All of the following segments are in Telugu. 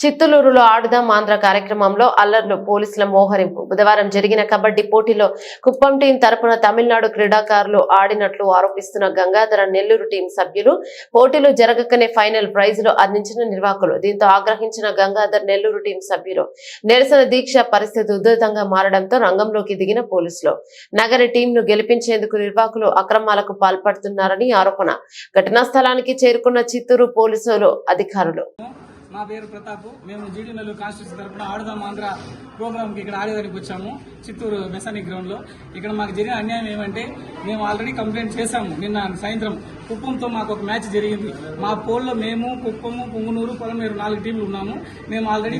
చిత్తూరులో ఆడుదాం ఆంధ్ర కార్యక్రమంలో అల్లర్లు పోలీసుల మోహరింపు. బుధవారం జరిగిన కబడ్డీ పోటీలో కుప్పం టీం తరపున తమిళనాడు క్రీడాకారులు ఆడినట్లు ఆరోపిస్తున్న గంగాధర నెల్లూరు టీం సభ్యులు పోటీలు జరగకనే ఫైనల్ ప్రైజులు అందించిన నిర్వాహకులు. దీంతో ఆగ్రహించిన గంగాధర్ నెల్లూరు టీం సభ్యులు నిరసన దీక్ష పరిస్థితి ఉధృతంగా మారడంతో రంగంలోకి దిగిన పోలీసులు. నగర టీంను గెలిపించేందుకు నిర్వాహకులు అక్రమాలకు పాల్పడుతున్నారని ఆరోపణ. ఘటనా స్థలానికి చేరుకున్న చిత్తూరు పోలీసులు అధికారులు. నా పేరు ప్రతాప్. మేము జీడీనల్లు కాన్స్టిట్యూన్సీ తరఫున ఆడుదాం ఆంధ్ర ప్రోగ్రామ్కి ఇక్కడ ఆడేదానికి వచ్చాము చిత్తూరు మెసానిక్ గ్రౌండ్లో. ఇక్కడ మాకు జరిగిన అన్యాయం ఏమంటే మేము ఆల్రెడీ కంప్లైంట్ చేశాము నిన్న సాయంత్రం. కుప్పంతో మాకు ఒక మ్యాచ్ జరిగింది. మా పోల్లో మేము కుప్పము పుంగునూరు పొలమేరు నాలుగు టీంలు ఉన్నాము. మేము ఆల్రెడీ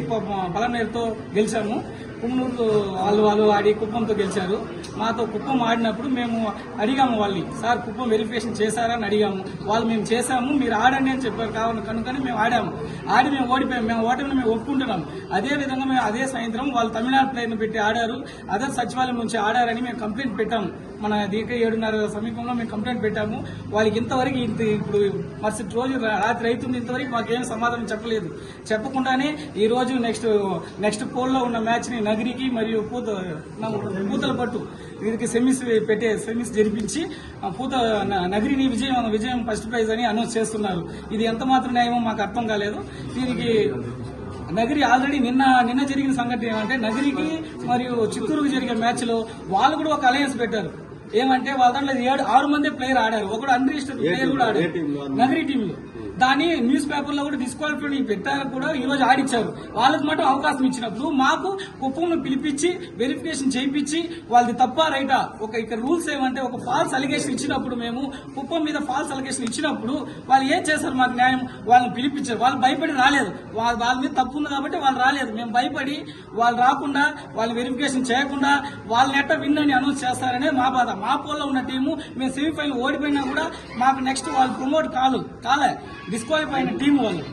పొలమేరుతో గెలిచాము. పుంగునూరు వాళ్ళు వాళ్ళు ఆడి కుప్పంతో గెలిచారు. మాతో కుప్పం ఆడినప్పుడు మేము అడిగాము వాళ్ళని సార్ కుప్పం వెరిఫికేషన్ చేశారా? అని అడిగాము. వాళ్ళు మేము చేశాము మీరు ఆడండి అని చెప్పారు. కావాలి కనుకని మేము ఆడాము. ఆడి మేము ఓడిపోయాము. మేము ఓటమిని మేము ఒప్పుకుంటున్నాం అదే విధంగా మేము అదే సాయంత్రం వాళ్ళు తమిళనాడు ప్లేయర్ని పెట్టి ఆడారు. అదే సచివాలయం నుంచి ఆడారని మేము కంప్లైంట్ పెట్టాము. మన దీనికి ఏడున్నర సమీపంలో మేము కంప్లైంట్ పెట్టాము. వాళ్ళకి ఇంతవరకు ఇంత ఇప్పుడు మరుసటి రోజు రాత్రి అవుతుంది ఇంతవరకు మాకేం సమాధానం చెప్పలేదు. చెప్పకుండానే ఈ రోజు నెక్స్ట్ నెక్స్ట్ పోల్లో ఉన్న మ్యాచ్ని నగిరికి మరియు పూత పూతల పట్టు వీరికి సెమీస్ పెట్టే సెమీస్ జరిపించి పూత నగరిని నగిరిని విజయం విజయం ఫస్ట్ ప్రైజ్ అని అనౌన్స్ చేస్తున్నారు. ఇది ఎంత మాత్రం న్యాయమో మాకు అర్థం కాలేదు. దీనికి నగరి ఆల్రెడీ నిన్న నిన్న జరిగిన సంఘటన ఏమంటే నగరికి మరియు చిత్తూరుకు జరిగే మ్యాచ్లో వాళ్ళు కూడా ఒక అలయన్స్ పెట్టారు. ఏమంటే వాళ్ళ దాంట్లో ఏడు ఆరు మంది ప్లేయర్ ఆడారు. ఒకడు అన్రిజిస్టర్డ్ ప్లేయర్ కూడా ఆడారు నగరి టీంలో దాన్ని న్యూస్ పేపర్లో కూడా డిస్క్వాలిఫై పెట్టారు కూడా ఈ రోజు ఆడిచ్చారు. వాళ్ళకి మాత్రం అవకాశం ఇచ్చినప్పుడు మాకు కుప్పంను పిలిపించి వెరిఫికేషన్ చేయించి వాళ్ళది తప్ప రైటా? ఒక ఇక్కడ రూల్స్ ఏమంటే ఒక ఫాల్స్ అలిగేషన్ ఇచ్చినప్పుడు మేము కుప్పం మీద ఫాల్స్ అలిగేషన్ ఇచ్చినప్పుడు వాళ్ళు ఏం చేశారు మాకు న్యాయం? వాళ్ళని పిలిపించారు. వాళ్ళు భయపడి రాలేదు. వాళ్ళ వాళ్ళ మీద తప్పు ఉంది కాబట్టి వాళ్ళు రాలేదు. మేము భయపడి వాళ్ళు రాకుండా వాళ్ళని వెరిఫికేషన్ చేయకుండా వాళ్ళని ఎట్ట విన్ అని అనౌన్స్ చేస్తారనే మా బాధ. మా పోల్లో ఉన్న టీము మేము సెమీఫైనల్ ఓడిపోయినా కూడా మాకు నెక్స్ట్ వాళ్ళు ప్రమోట్ కాదు కాలే. డిస్క్వాలిఫై అయిన టీం వాళ్ళు.